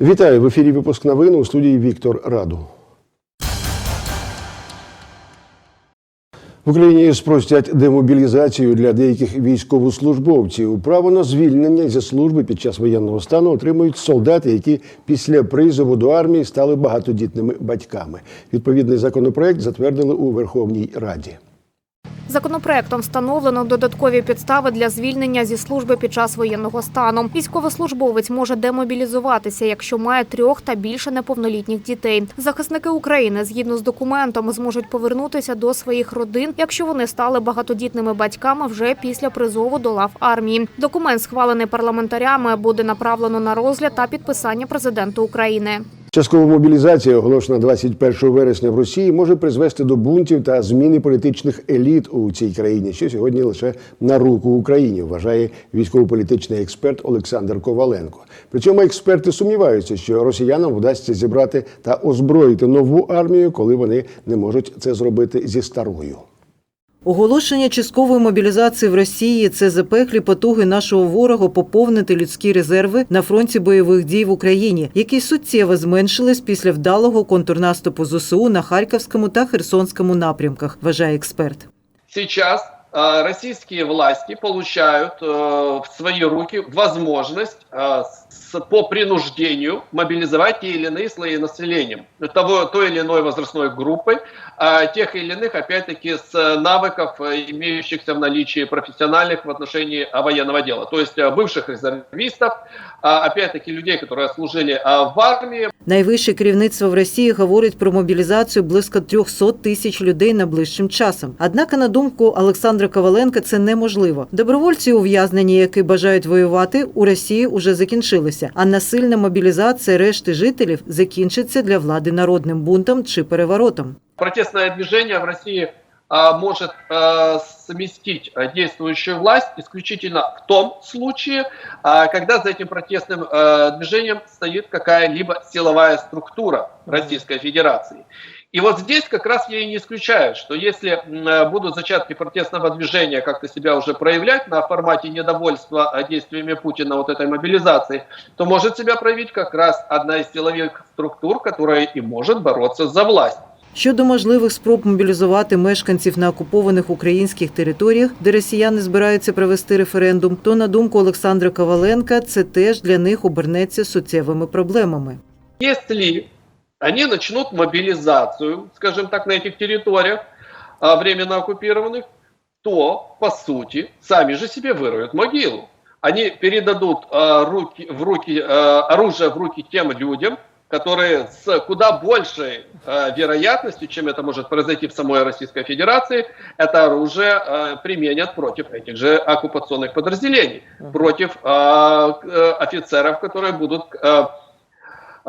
Вітаю в ефірі. Випуск новин у студії Віктор Раду. В Україні спростять демобілізацію для деяких військовослужбовців. Право на звільнення зі служби під час воєнного стану отримують солдати, які після призову до армії стали багатодітними батьками. Відповідний законопроект затвердили у Верховній Раді. Законопроектом встановлено додаткові підстави для звільнення зі служби під час воєнного стану. Військовослужбовець може демобілізуватися, якщо має трьох та більше неповнолітніх дітей. Захисники України згідно з документом зможуть повернутися до своїх родин, якщо вони стали багатодітними батьками вже після призову до лав армії. Документ, схвалений парламентарями, буде направлено на розгляд та підписання президенту України. Часткова мобілізація, оголошена 21 вересня в Росії, може призвести до бунтів та зміни політичних еліт у цій країні, що сьогодні лише на руку Україні, вважає військово-політичний експерт Олександр Коваленко. При цьому експерти сумніваються, що росіянам вдасться зібрати та озброїти нову армію, коли вони не можуть це зробити зі старою. Оголошення часткової мобілізації в Росії це запеклі потуги нашого ворога поповнити людські резерви на фронті бойових дій в Україні, які суттєво зменшились після вдалого контрнаступу ЗСУ на Харківському та Херсонському напрямках, вважає експерт. Сейчас э, российские власти получают э, в свои руки возможность э, с- по принуждению мобилизовать те или иные слои населения, того, той или иной возрастной группы, а тех или иных, опять-таки, с э, навыков, э, имеющихся в наличии профессиональных в отношении а, военного дела. То есть э, бывших резервистов, а, опять-таки, людей, которые служили а, в армии, Найвище керівництво в Росії говорить про мобілізацію близько 300 тисяч людей найближчим часом. Однак, на думку Олександра Коваленка, це неможливо. Добровольці ув'язнені, які бажають воювати, у Росії уже закінчилися. А насильна мобілізація решти жителів закінчиться для влади народним бунтом чи переворотом. протестное движение в России а, может а, сместить а, действующую власть исключительно в том случае, а, когда за этим протестным а, движением стоит какая-либо силовая структура Российской Федерации. И вот здесь как раз я и не исключаю, что если м, э, будут зачатки протестного движения как-то себя уже проявлять на формате недовольства а, действиями Путина вот этой мобилизации, то может себя проявить как раз одна из силовых структур, которая и может бороться за власть. Щодо можливих спроб мобілізувати мешканців на окупованих українських територіях, де росіяни збираються провести референдум, то на думку Олександра Коваленка, це теж для них обернеться суттєвими проблемами. Если они начнут мобилизацию, скажем так, на этих территориях, а, временно оккупированных, то, по сути, сами же себе выроют могилу. Они передадут а, руки, в руки, а, оружие в руки тем людям, которые с куда большей а, вероятностью, чем это может произойти в самой Российской Федерации, это оружие а, применят против этих же оккупационных подразделений, против э, офицеров, которые будут э,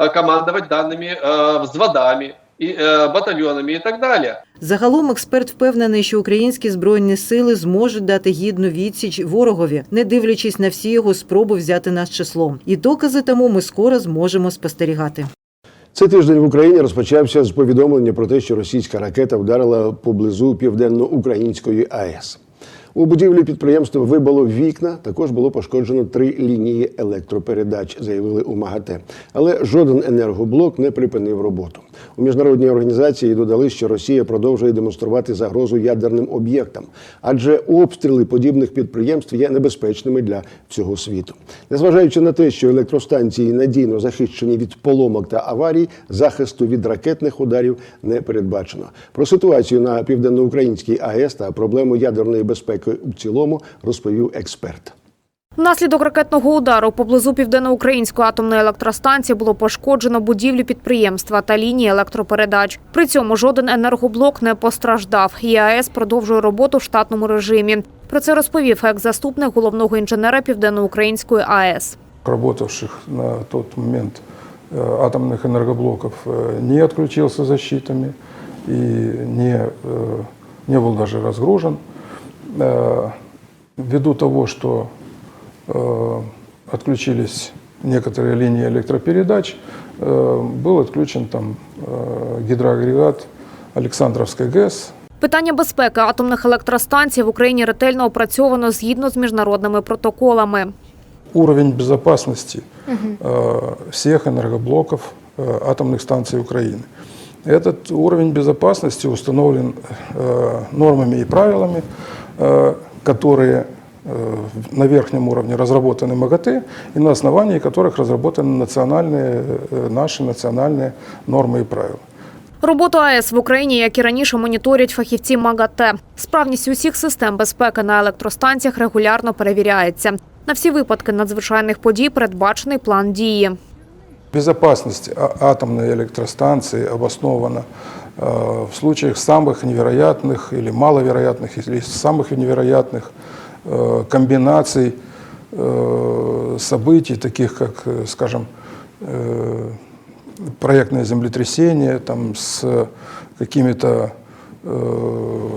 командовать данными э, взводами, и, э, батальонами и так далее. Загалом експерт впевнений, що українські збройні сили зможуть дати гідну відсіч ворогові, не дивлячись на всі його спроби взяти нас числом. І докази тому ми скоро зможемо спостерігати. Цей тиждень в Україні розпочався з повідомлення про те, що російська ракета вдарила поблизу південно-української АЕС. У будівлі підприємства вибило вікна. Також було пошкоджено три лінії електропередач, заявили у МАГАТЕ. Але жоден енергоблок не припинив роботу. У міжнародній організації додали, що Росія продовжує демонструвати загрозу ядерним об'єктам, адже обстріли подібних підприємств є небезпечними для всього світу. Незважаючи на те, що електростанції надійно захищені від поломок та аварій, захисту від ракетних ударів не передбачено. Про ситуацію на південноукраїнській АЕС та проблему ядерної безпеки у цілому розповів експерт. Внаслідок ракетного удару поблизу південноукраїнської атомної електростанції було пошкоджено будівлю підприємства та лінії електропередач. При цьому жоден енергоблок не постраждав. ЄАЕС продовжує роботу в штатному режимі. Про це розповів екс-заступник головного інженера південноукраїнської АЕС. работавших на тот момент э, атомных энергоблоков э, не отключился защитами и не, э, не был даже разгружен. Э, Ввиду того, что э, отключились некоторые линии электропередач, э, был отключен там э, гидроагрегат Александровской ГЭС, Питання безпеки атомних електростанцій в Україні ретельно опрацьовано згідно з міжнародними протоколами. уровень безопасности э, всех энергоблоков э, атомных станций Украины. Этот уровень безопасности установлен э, нормами и правилами, э, которые э, на верхнем уровне разработаны МАГАТЭ и на основании которых разработаны национальные, э, наши национальные нормы и правила. Роботу АЕС в Україні, як і раніше, моніторять фахівці МАГАТЕ. Справність усіх систем безпеки на електростанціях регулярно перевіряється. На всі випадки надзвичайних подій передбачений план дії. Безопасность а- атомной электростанции обоснована э, в случаях самых невероятных или маловероятных, или самых невероятных э, комбинаций э, событий, таких как, э, скажем, э, проектное землетрясение там, с какими-то э,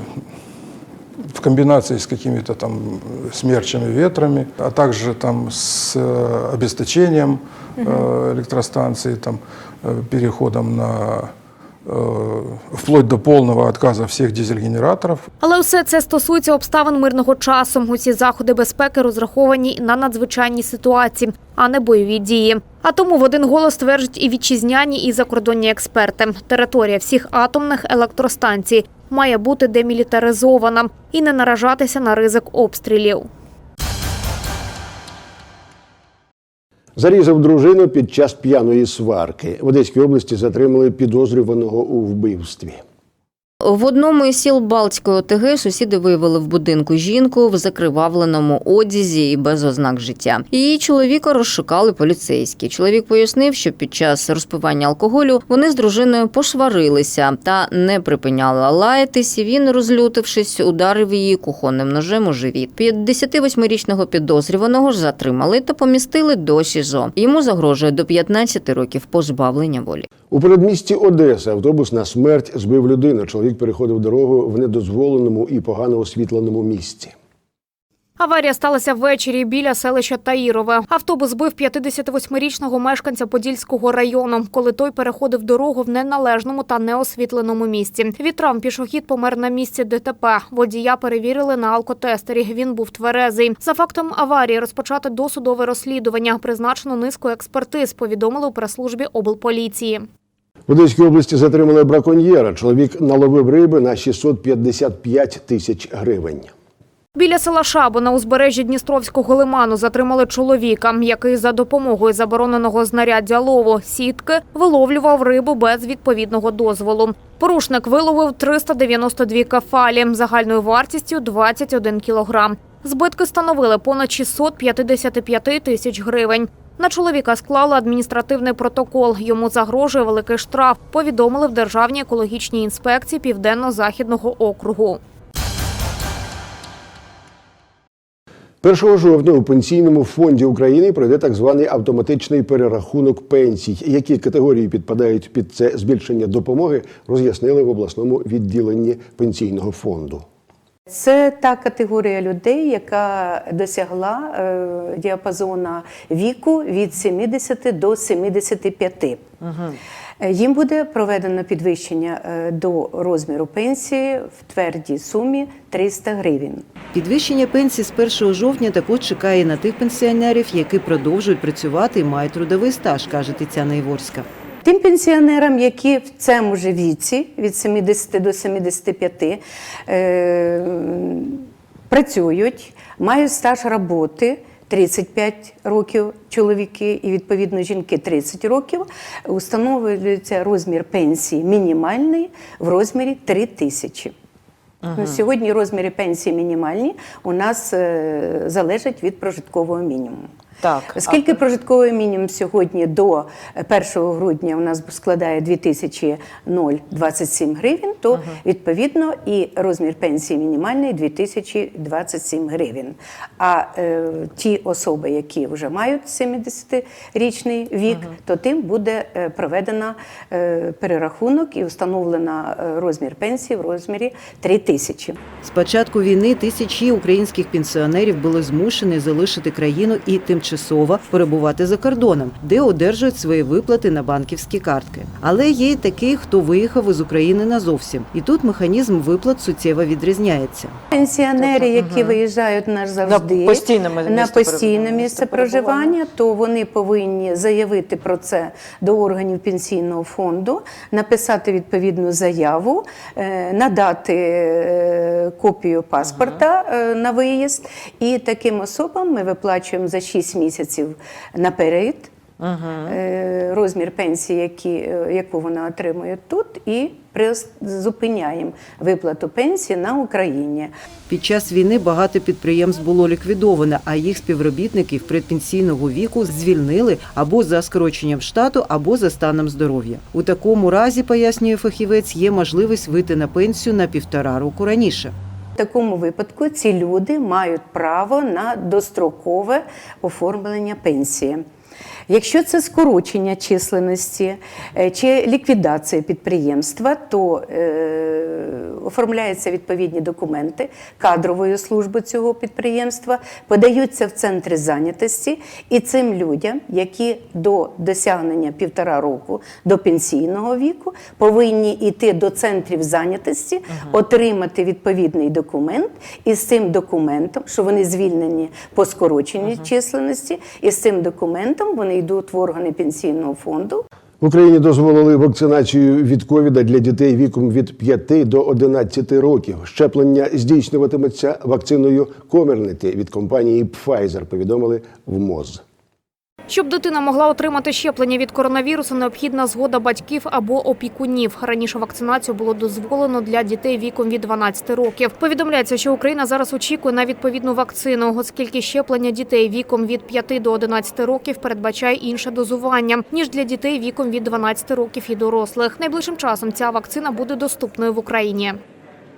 в комбинации с какими-то там смерчами, ветрами, а также там с э, обесточением э, электростанции, там, э, переходом на э, вплоть до полного отказа всех дизель-генераторов. Але все це стосується обставин мирного часу. Усі заходи безпеки розраховані на надзвичайні ситуації, а не бойові дії. А тому в один голос стверджують і вітчизняні, і закордонні експерти. Територія всіх атомних електростанцій має бути демілітаризована і не наражатися на ризик обстрілів. Зарізав дружину під час п'яної сварки. В Одеській області затримали підозрюваного у вбивстві. В одному із сіл Балтської ОТГ сусіди виявили в будинку жінку в закривавленому одязі і без ознак життя. Її чоловіка розшукали поліцейські. Чоловік пояснив, що під час розпивання алкоголю вони з дружиною пошварилися та не припиняли лаятись. Він, розлютившись, ударив її кухонним ножем у живіт. 58-річного підозрюваного ж затримали та помістили до СІЗО. Йому загрожує до 15 років позбавлення волі. У передмісті Одеси автобус на смерть збив людину. Чоловік переходив дорогу в недозволеному і погано освітленому місці. Аварія сталася ввечері біля селища Таїрове. Автобус збив 58-річного мешканця Подільського району, коли той переходив дорогу в неналежному та неосвітленому місці. Від травм пішохід помер на місці ДТП. Водія перевірили на алкотестері. Він був тверезий. За фактом аварії розпочати досудове розслідування. Призначено низку експертиз. Повідомили у прес-службі облполіції. В Одеській області затримали браконьєра. Чоловік наловив риби на 655 тисяч гривень. Біля села Шабо на узбережжі Дністровського лиману затримали чоловіка, який за допомогою забороненого знаряддя лову сітки виловлював рибу без відповідного дозволу. Порушник виловив 392 кафалі загальною вартістю 21 кілограм. Збитки становили понад 655 тисяч гривень. На чоловіка склали адміністративний протокол. Йому загрожує великий штраф. Повідомили в Державній екологічній інспекції Південно-Західного округу. 1 жовтня у пенсійному фонді України пройде так званий автоматичний перерахунок пенсій. Які категорії підпадають під це збільшення допомоги, роз'яснили в обласному відділенні пенсійного фонду. Це та категорія людей, яка досягла е, діапазона віку від 70 до 75. Е, Їм буде проведено підвищення е, до розміру пенсії в твердій сумі 300 гривень. Підвищення пенсії з 1 жовтня також чекає на тих пенсіонерів, які продовжують працювати і мають трудовий стаж, каже Тетяна Іворська. Тим пенсіонерам, які в цьому ж віці від 70 до 75 е, працюють, мають стаж роботи 35 років чоловіки і відповідно жінки 30 років, установлюється розмір пенсії мінімальний в розмірі 3 тисячі. На сьогодні розміри пенсії мінімальні у нас е, залежать від прожиткового мінімуму. Так, Оскільки прожитковий мінімум сьогодні до 1 грудня у нас складає 2027 гривень, то відповідно і розмір пенсії мінімальний 2027 гривень. А е, ті особи, які вже мають 70-річний вік, то тим буде е, проведено е, перерахунок і встановлено е, розмір пенсії в розмірі 3 тисячі. З початку війни тисячі українських пенсіонерів були змушені залишити країну і тимчасово тимчасово перебувати за кордоном, де одержують свої виплати на банківські картки. Але є й такий, хто виїхав із України назовсім, і тут механізм виплат суттєво відрізняється. Пенсіонери, які виїжджають назавжди На постійне на постійне місце проживання, то вони повинні заявити про це до органів пенсійного фонду, написати відповідну заяву, е, надати е, копію паспорта е, на виїзд. І таким особам ми виплачуємо за 6 місяців наперед. е, Розмір пенсії, які, е, яку вона отримує тут, і призупиняємо виплату пенсії на Україні. Під час війни багато підприємств було ліквідовано, а їх співробітників предпенсійного віку звільнили або за скороченням штату, або за станом здоров'я. У такому разі, пояснює фахівець, є можливість вийти на пенсію на півтора року раніше. Такому випадку ці люди мають право на дострокове оформлення пенсії. Якщо це скорочення численності е, чи ліквідація підприємства, то е, оформляються відповідні документи кадрової служби цього підприємства, подаються в центри зайнятості, і цим людям, які до досягнення півтора року до пенсійного віку, повинні йти до центрів зайнятості, отримати відповідний документ, і з цим документом, що вони звільнені по скороченій численності, і з цим документом вони йдуть в органи пенсійного фонду. В Україні дозволили вакцинацію від ковіда для дітей віком від 5 до 11 років. Щеплення здійснюватиметься вакциною Комернити від компанії Pfizer, повідомили в МОЗ. Щоб дитина могла отримати щеплення від коронавірусу, необхідна згода батьків або опікунів. Раніше вакцинацію було дозволено для дітей віком від 12 років. Повідомляється, що Україна зараз очікує на відповідну вакцину, оскільки щеплення дітей віком від 5 до 11 років передбачає інше дозування ніж для дітей віком від 12 років і дорослих. Найближчим часом ця вакцина буде доступною в Україні.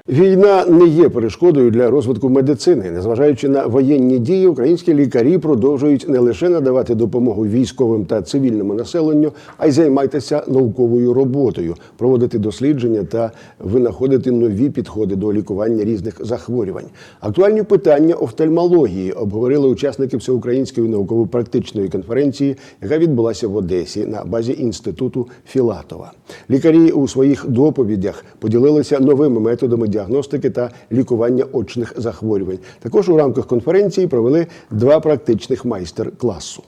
Війна не є перешкодою для розвитку медицини. Незважаючи на воєнні дії, українські лікарі продовжують не лише надавати допомогу військовим та цивільному населенню, а й займатися науковою роботою, проводити дослідження та винаходити нові підходи до лікування різних захворювань. Актуальні питання офтальмології обговорили учасники всеукраїнської науково-практичної конференції, яка відбулася в Одесі на базі інституту Філатова. Лікарі у своїх доповідях поділилися новими методами діагностики та лікування очних захворювань. Також у рамках конференції провели два практичних майстер-класу.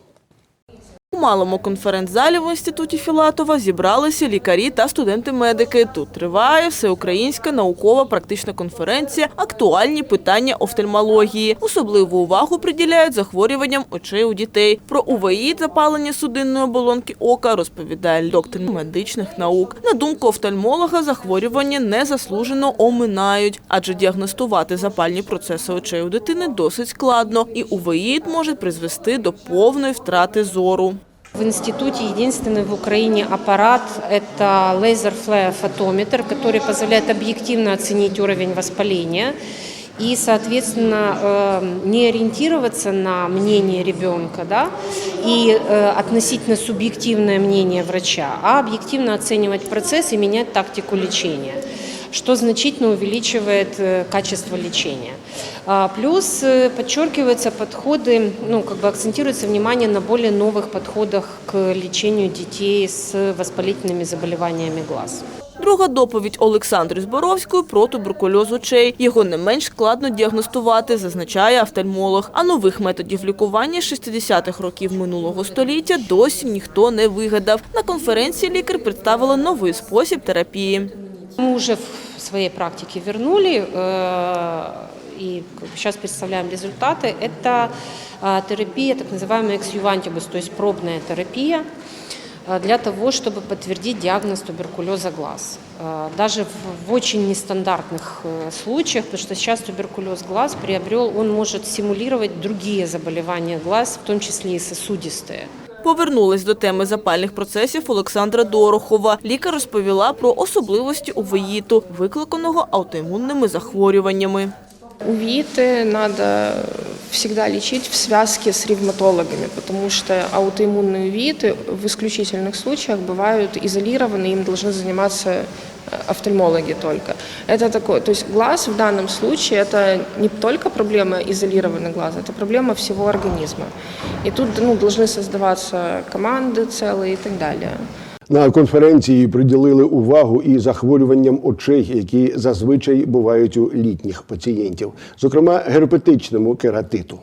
У малому конференц-залі в інституті Філатова зібралися лікарі та студенти-медики. Тут триває всеукраїнська наукова практична конференція «Актуальні питання офтальмології». Особливу увагу приділяють захворюванням очей у дітей. Про УВІ – запалення судинної оболонки ока розповідає доктор медичних наук. На думку офтальмолога, захворювання незаслужено оминають, адже діагностувати запальні процеси очей у дитини досить складно, і УВІ може призвести до повної втрати зору. В институте единственный в Украине аппарат – это лазер-флеофотометр, который позволяет объективно оценить уровень воспаления и, соответственно, э, не ориентироваться на мнение ребенка да, и э, относительно субъективное мнение врача, а объективно оценивать процесс и менять тактику лечения что значительно увеличивает э, качество лечения. А, Плюс э, подчеркиваются подходы, ну, как бы акцентируется внимание на более новых подходах к лечению детей с воспалительными заболеваниями глаз. Друга доповідь Олександри Зборовської про туберкульоз очей. Його не менш складно діагностувати, зазначає офтальмолог. А нових методів лікування 60-х років минулого століття досі ніхто не вигадав. На конференції лікар представила новий спосіб терапії. Мы уже в своей практике вернули э, и сейчас представляем результаты. Это э, терапия, так называемая эксювантибус, то есть пробная терапия э, для того, чтобы подтвердить диагноз туберкулеза глаз. Э, Даже в, в очень нестандартных э, случаях, потому что сейчас туберкулез глаз приобрел, он может симулировать другие заболевания глаз, в том числе и сосудистые. Повернулась до теми запальних процесів Олександра Дорохова. Лікар розповіла про особливості увеїту, викликаного аутоімунними захворюваннями. Увидите надо всегда лечить в связке с ревматологами, потому что аутоиммунные виды в исключительных случаях бывают изолированы, им должны заниматься э, офтальмологи только. Это такое, то есть глаз в данном случае это не только проблема изолированного глаза, это проблема всего организма. И тут ну, должны создаваться команды целые и так далее. На конференції приділили увагу і захворюванням очей, які зазвичай бувають у літніх пацієнтів, зокрема герпетичному кератиту.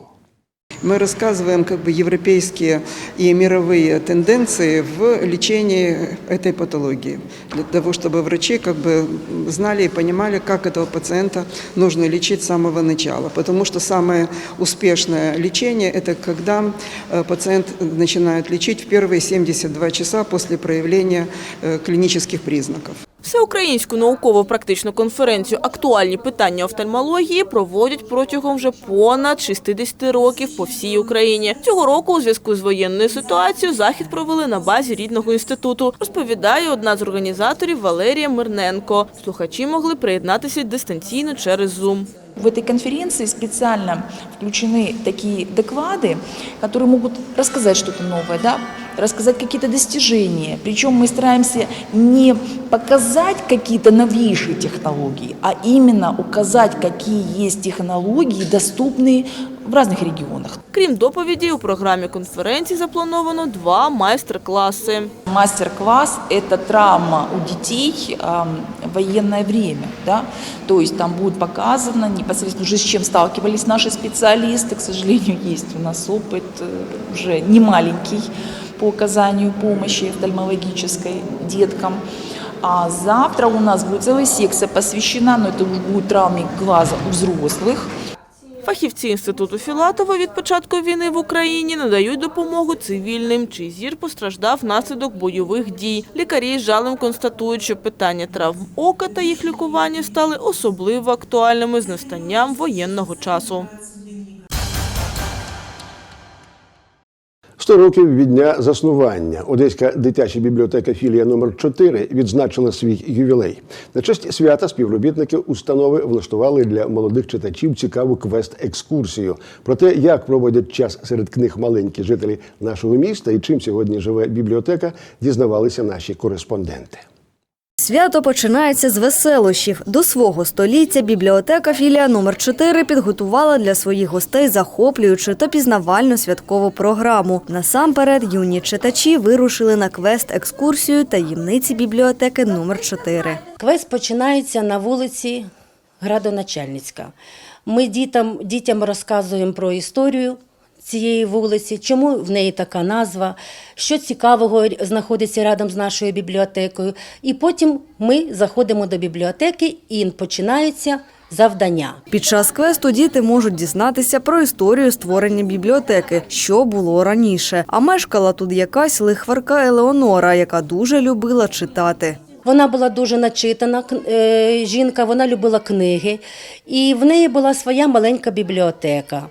Мы рассказываем как бы европейские и мировые тенденции в лечении этой патологии, для того, чтобы врачи как бы знали и понимали, как этого пациента нужно лечить с самого начала. Потому что самое успешное лечение – это когда э, пациент начинают лечить в первые 72 часа после проявления э, клинических признаков. Всеукраїнську науково-практичну конференцію «Актуальні питання офтальмології» проводять протягом вже понад 60 років по всій Україні. Цього року у зв'язку з воєнною ситуацією захід провели на базі рідного інституту, розповідає одна з організаторів Валерія Мирненко. Слухачі могли приєднатися дистанційно через Zoom. В этой конференции специально включены такие доклады, которые могут рассказать что-то новое, да? рассказать какие-то достижения. Причем мы стараемся не показать какие-то новейшие технологии, а именно указать, какие есть технологии, доступные в разных регионах. Крім доповіді, у програмі конференції заплановано два майстер-класи. Мастер-класс – это травма у детей ам, в военное время. Да? То есть там будет показано непосредственно уже с чем сталкивались наши специалисты. К сожалению, есть у нас опыт э, уже не маленький по оказанию помощи офтальмологической деткам. А завтра у нас будет целая секция посвящена, но это уже будет травме глаза у взрослых. Фахівці інституту Філатова від початку війни в Україні надають допомогу цивільним, чий зір постраждав внаслідок бойових дій. Лікарі з жалем констатують, що питання травм ока та їх лікування стали особливо актуальними з настанням воєнного часу. 100 років від дня заснування Одеська дитяча бібліотека філія номер 4 відзначила свій ювілей. На честь свята співробітники установи влаштували для молодих читачів цікаву квест-екскурсію про те, як проводять час серед книг маленькі жителі нашого міста і чим сьогодні живе бібліотека, дізнавалися наші кореспонденти. Свято починається з веселощів. До свого століття бібліотека філія номер 4 підготувала для своїх гостей захоплюючу та пізнавальну святкову програму. Насамперед юні читачі вирушили на квест-екскурсію таємниці бібліотеки номер 4 Квест починається на вулиці Градоначальницька. Ми дітям, дітям розказуємо про історію цієї вулиці, чому в неї така назва, що цікавого знаходиться рядом з нашою бібліотекою. І потім ми заходимо до бібліотеки і починається завдання. Під час квесту діти можуть дізнатися про історію створення бібліотеки, що було раніше. А мешкала тут якась лихварка Елеонора, яка дуже любила читати. Вона була дуже начитана е, жінка, вона любила книги, і в неї була своя маленька бібліотека.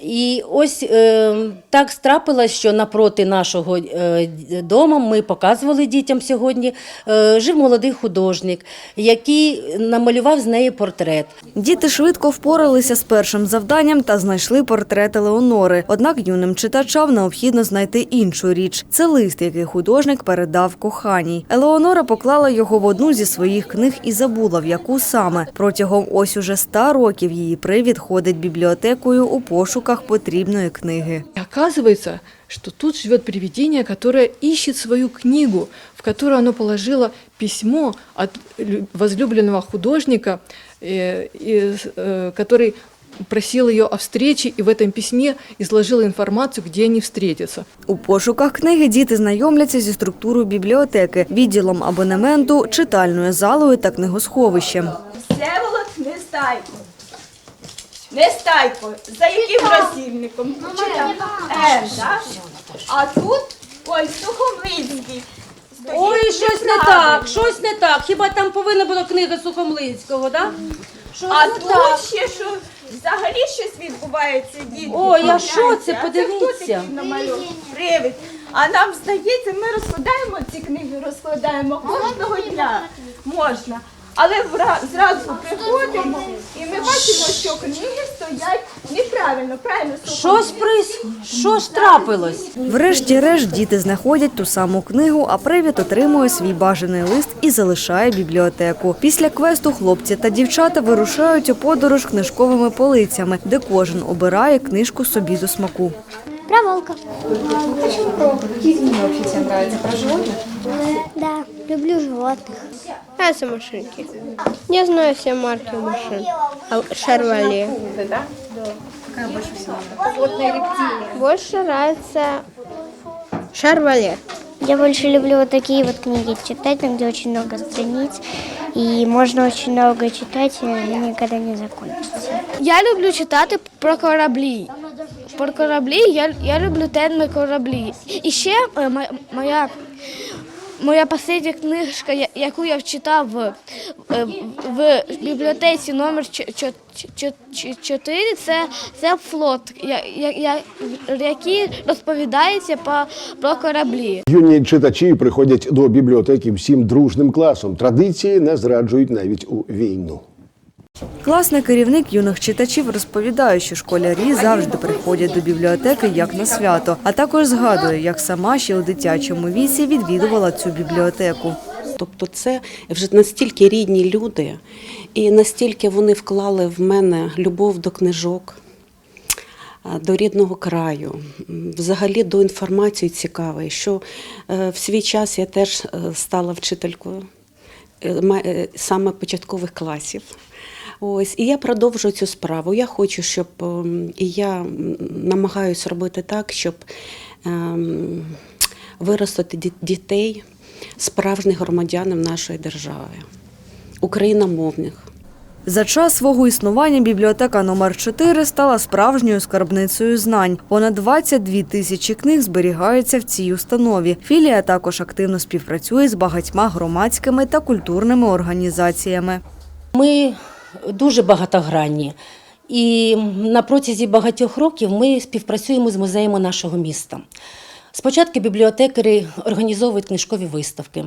І ось е, так страпилось, що напроти нашого е, дому ми показували дітям сьогодні. Е, жив молодий художник, який намалював з неї портрет. Діти швидко впоралися з першим завданням та знайшли портрет Елеонори. Однак юним читачам необхідно знайти іншу річ. Це лист, який художник передав коханій. Елеонора поклала його в одну зі своїх книг і забула, в яку саме. Протягом ось уже ста років її привід ходить бібліотекою у пошуках потрібної книги. И оказывается, что тут живет привидение, которое ищет свою книгу, в которую оно положило письмо от лю- возлюбленного художника, э, из- э, который просил ее о встрече и в этом письме изложил информацию, где они встретятся. У пошуках книги діти знайомляться зі структурою бібліотеки, відділом абонементу, читальною залою та книгосховищем. Всеволод Нестайко. Нестайко. За яким розільником? Чи там? М, так? А тут, ой, Сухомлинський. Стоїть Ой, щось не неправильно. так, щось не так. Хіба там повинна була книга Сухомлинського, так? Щось А не тут так. ще що взагалі щось відбувається, діти. Ой, а що це? а Подивіться. хто такий намальований? Привид. А нам здається, ми розкладаємо ці книги, розкладаємо кожного дня. Можна. Але вра- зразу приходимо і ми бачимо, що книги стоять неправильно, правильно Щось прис... Що ж трапилось? Врешті-решт діти знаходять ту саму книгу, а привід отримує свій бажаний лист і залишає бібліотеку. Після квесту хлопці та дівчата вирушають у подорож книжковими полицями, де кожен обирає книжку собі до смаку. Про волка. Почему про волка? Какие книги вообще тебе нравятся? Про животных? Да, люблю животных. Нравятся машинки. Я знаю все марки машин. А, Шарвале. Да? Какая больше всего? Животные рептилии. Больше нравится Шарвале. Я больше люблю вот такие вот книги читать, там где очень много страниц. И можно очень много читать, и они никогда не закончатся. Я люблю читати про кораблі. Про кораблі я, я люблю теми кораблі. І ще е, моя, моя остання книжка, яку я вчитав в, е, в бібліотеці номер 4, це, це флот, я, я, який розповідається по, про кораблі. Юні читачі приходять до бібліотеки всім дружним класом. Традиції не зраджують навіть у війну. Класний керівник юних читачів розповідає, що школярі завжди приходять до бібліотеки як на свято, а також згадує, як сама ще у дитячому віці відвідувала цю бібліотеку. Тобто це вже настільки рідні люди, і настільки вони вклали в мене любов до книжок, до рідного краю, взагалі до інформації цікавої, що е, в свій час я теж е, стала вчителькою е, саме початкових класів. Ось, і я продовжую цю справу. Я хочу, щоб ем, і я намагаюся робити так, щоб ем, виростити дітей, справжніх громадянів нашої держави, україномовних. За час свого існування бібліотека номер 4 стала справжньою скарбницею знань. Понад 22 тисячі книг зберігаються в цій установі. Філія також активно співпрацює з багатьма громадськими та культурними організаціями. Ми дуже багатогранні. І на протязі багатьох років ми співпрацюємо з музеями нашого міста. Спочатку бібліотекарі організовують книжкові виставки.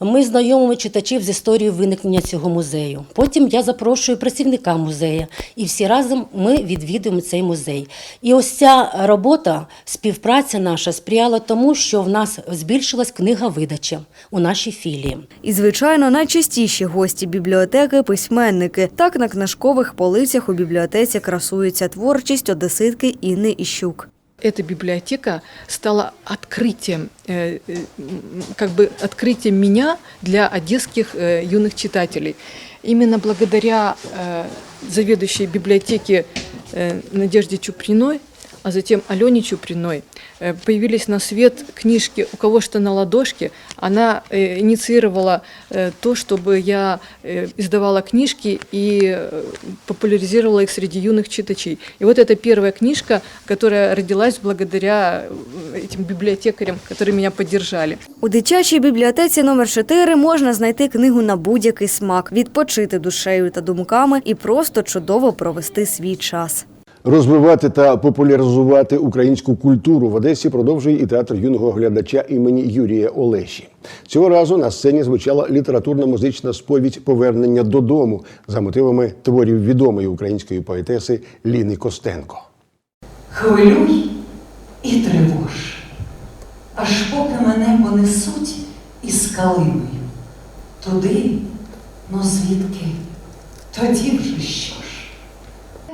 Ми знайомимо читачів з історією виникнення цього музею. Потім я запрошую працівника музею, і всі разом ми відвідуємо цей музей. І ось ця робота, співпраця наша сприяла тому, що в нас збільшилась книга видача у нашій філії. І, звичайно, найчастіші гості бібліотеки письменники. Так на книжкових полицях у бібліотеці красується творчість одеситки Інни Іщук. Эта библиотека стала открытием, э, э, м, как бы открытием меня для одесских э, юных читателей. Именно благодаря э, заведующей библиотеки э, Надежде Чуприной, а затем Алене Чуприной, э, появились на свет книжки «У кого что на ладошке». Она э, инициировала э, то, чтобы я э, издавала книжки и э, популяризировала их среди юных читачей. И вот это первая книжка, которая родилась благодаря э, этим библиотекарям, которые меня поддержали. У дитячій бібліотеці номер 4 можна знайти книгу на будь-який смак, відпочити душею та думками і просто чудово провести свій час. Розвивати та популяризувати українську культуру в Одесі продовжує і театр юного глядача імені Юрія Олеші. Цього разу на сцені звучала літературно-музична сповідь повернення додому за мотивами творів відомої української поетеси Ліни Костенко. Хвилюй і тривож, аж поки мене понесуть із калиною. Туди, ну звідки, тоді вже що.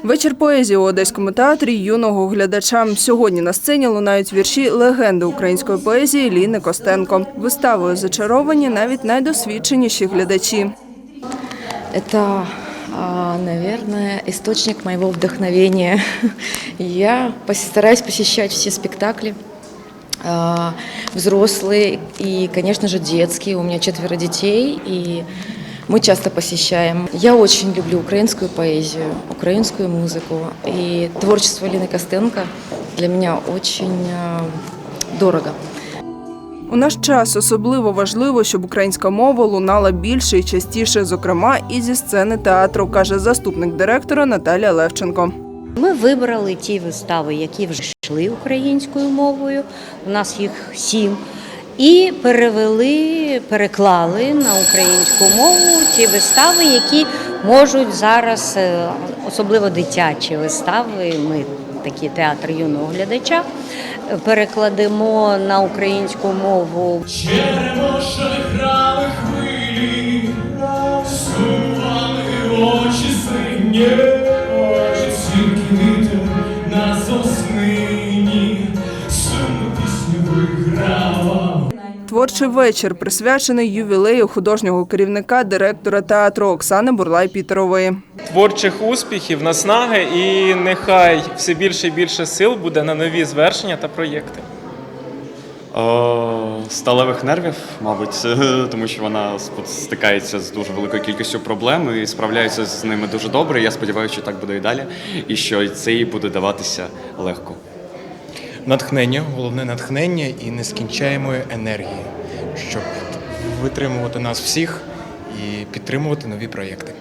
Вечір поезії у Одеському театрі юного глядача. Сьогодні на сцені лунають вірші легенди української поезії Ліни Костенко. Виставою зачаровані навіть найдосвідченіші глядачі. А, наверное, источник моего вдохновения. Я постараюсь посещать все спектакли, а, взрослые и, конечно же, детские. У меня четверо детей, и мы часто посещаем. Я очень люблю украинскую поэзию, украинскую музыку. И творчество Лины Костенко для меня очень а, дорого. У наш час особливо важливо, щоб українська мова лунала більше і частіше, зокрема і зі сцени театру, каже заступник директора Наталія Левченко. Ми вибрали ті вистави, які вже йшли українською мовою. У нас їх сім. і перевели, переклали на українську мову ті вистави, які можуть зараз, е, особливо дитячі вистави. Ми такий театр юного глядача. е, Перекладемо на українську мову грали хвилі, сумували очі сині, Творчий вечір присвячений ювілею художнього керівника, директора театру Оксани Бурлай-Пітерової. творчих успіхів, наснаги, і нехай все більше і більше сил буде на нові звершення та проєкти. О, сталевих нервів, мабуть, тому що вона стикається з дуже великою кількістю проблем і справляється з ними дуже добре. Я сподіваюся, що так буде і далі, і що це їй буде даватися легко. Натхнення, головне натхнення і нескінчаємої енергії, щоб витримувати нас всіх і підтримувати нові проєкти.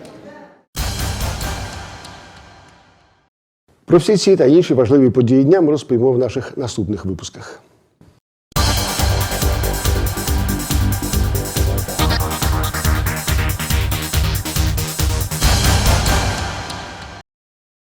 Про всі ці та інші важливі події дня ми розповімо в наших наступних випусках.